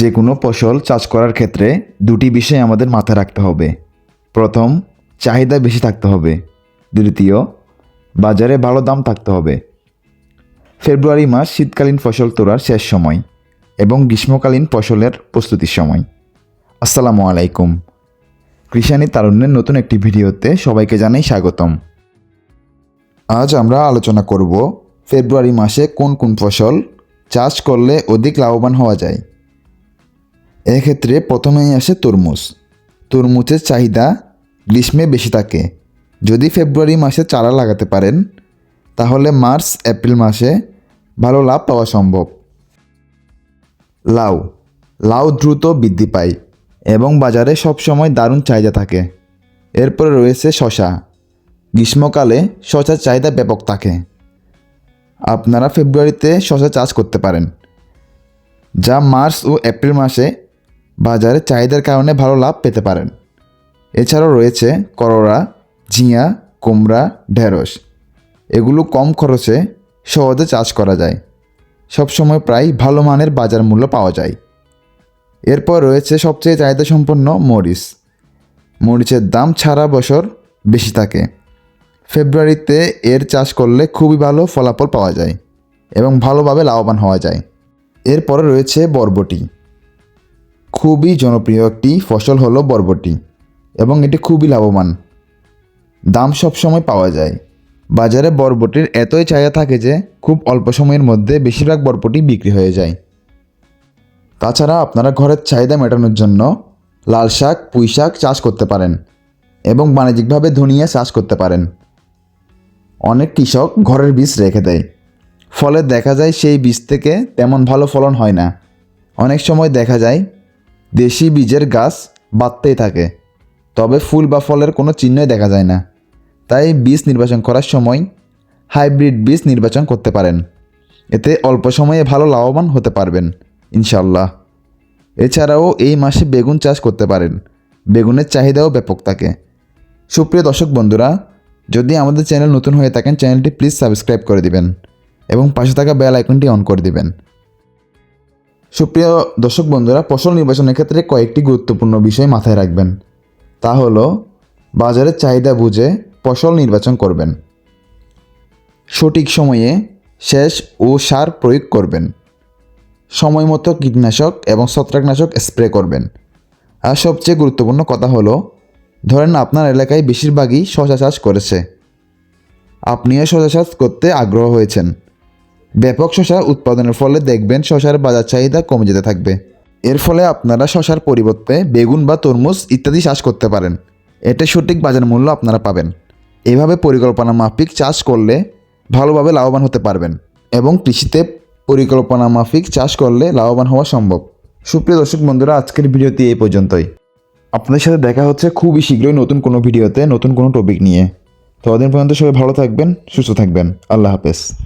যে কোনো ফসল চাষ করার ক্ষেত্রে দুটি বিষয় আমাদের মাথায় রাখতে হবে। প্রথম, চাহিদা বেশি থাকতে হবে। দ্বিতীয়, বাজারে ভালো দাম থাকতে হবে। ফেব্রুয়ারি মাস শীতকালীন ফসল তোলার শেষ সময় এবং গ্রীষ্মকালীন ফসলের প্রস্তুতির সময়। আসসালামু আলাইকুম। কৃষানি তারুণ্যের নতুন একটি ভিডিওতে সবাইকে জানাই স্বাগতম। আজ আমরা আলোচনা করব ফেব্রুয়ারি মাসে কোন কোন ফসল চাষ করলে অধিক লাভবান হওয়া যায়। এক্ষেত্রে প্রথমেই আসে তরমুজ। তরমুজের চাহিদা গ্রীষ্মে বেশি থাকে। যদি ফেব্রুয়ারি মাসে চারা লাগাতে পারেন, তাহলে মার্চ, এপ্রিল মাসে ভালো লাভ পাওয়া সম্ভব। লাউ। লাউ দ্রুত বৃদ্ধি পায় এবং বাজারে সবসময় দারুণ চাহিদা থাকে। এরপরে রয়েছে শশা। গ্রীষ্মকালে শশার চাহিদা ব্যাপক থাকে। আপনারা ফেব্রুয়ারিতে শশা চাষ করতে পারেন, যা মার্চ ও এপ্রিল মাসে বাজারে চাহিদার কারণে ভালো লাভ পেতে পারেন। এছাড়াও রয়েছে করলা ঝিঙা কুমড়া, ঢেঁড়স। এগুলো কম খরচে সহজে চাষ করা যায়। সবসময় প্রায় ভালো মানের বাজার মূল্য পাওয়া যায়। এরপর রয়েছে সবচেয়ে চাহিদা সম্পন্ন মরিচ। মরিচের দাম সারা বছর বেশি থাকে। ফেব্রুয়ারিতে এর চাষ করলে খুবই ভালো ফলাফল পাওয়া যায় এবং ভালোভাবে লাভবান হওয়া যায়। এরপরে রয়েছে বরবটি। খুবই জনপ্রিয় একটি ফসল হলো বরবটি এবং এটি খুবই লাভবান। দাম সবসময় পাওয়া যায়। বাজারে বরবটির এতই চাহিদা থাকে যে খুব অল্প সময়ের মধ্যে বেশিরভাগ বরবটি বিক্রি হয়ে যায়। তাছাড়া আপনারা ঘরের চাহিদা মেটানোর জন্য লাল শাক, পুঁই শাক চাষ করতে পারেন এবং বাণিজ্যিকভাবে ধনিয়া চাষ করতে পারেন। অনেক কৃষক ঘরের বীজ রেখে দেয়। ফলে দেখা যায় সেই বীজ থেকে তেমন ভালো ফলন হয় না। অনেক সময় দেখা যায় দেশি বীজের গাছ বাড়তেই থাকে। তবে ফুল বা ফলের কোনো চিহ্নই দেখা যায় না। তাই বীজ নির্বাচন করার সময় হাইব্রিড বীজ নির্বাচন করতে পারেন। এতে অল্প সময়ে ভালো লাভবান হতে পারবেন ইনশাল্লাহ এছাড়াও এই মাসে বেগুন চাষ করতে পারেন। বেগুনের চাহিদাও ব্যাপক থাকে। সুপ্রিয় দর্শক বন্ধুরা, যদি আমাদের চ্যানেল নতুন হয়ে থাকেন, চ্যানেলটি প্লিজ সাবস্ক্রাইব করে দিবেন এবং পাশে থাকা বেল আইকনটি অন করে দিবেন। সুপ্রিয় দর্শক বন্ধুরা, ফসল নির্বাচনের ক্ষেত্রে কয়েকটি গুরুত্বপূর্ণ বিষয় মাথায় রাখবেন। তা হলো, বাজারের চাহিদা বুঝে ফসল নির্বাচন করবেন। সঠিক সময়ে সেচ ও সার প্রয়োগ করবেন। সময় মতো কীটনাশক এবং ছত্রাকনাশক স্প্রে করবেন। আর সবচেয়ে গুরুত্বপূর্ণ কথা হলো, ধরেন আপনার এলাকায় বেশিরভাগই শশা চাষ করেছে। আপনিও শশা চাষ করতে আগ্রহ হয়েছেন। ব্যাপক শশা উৎপাদনের ফলে দেখবেন শশার বাজার চাহিদা কমে যেতে থাকবে। এর ফলে আপনারা শশার পরিবর্তে বেগুন বা তরমুজ ইত্যাদি চাষ করতে পারেন। এতে সঠিক বাজার মূল্য আপনারা পাবেন। এভাবে পরিকল্পনা মাফিক চাষ করলে ভালোভাবে লাভবান হতে পারবেন এবং কৃষিতে পরিকল্পনা মাফিক চাষ করলে লাভবান হওয়া সম্ভব। সুপ্রিয় দর্শক বন্ধুরা, আজকের ভিডিওটি এই পর্যন্তই। আপনাদের সাথে দেখা হচ্ছে খুবই শীঘ্রই নতুন কোনো ভিডিওতে নতুন কোনো টপিক নিয়ে। ততদিন পর্যন্ত সবাই ভালো থাকবেন, সুস্থ থাকবেন। আল্লাহ হাফেজ।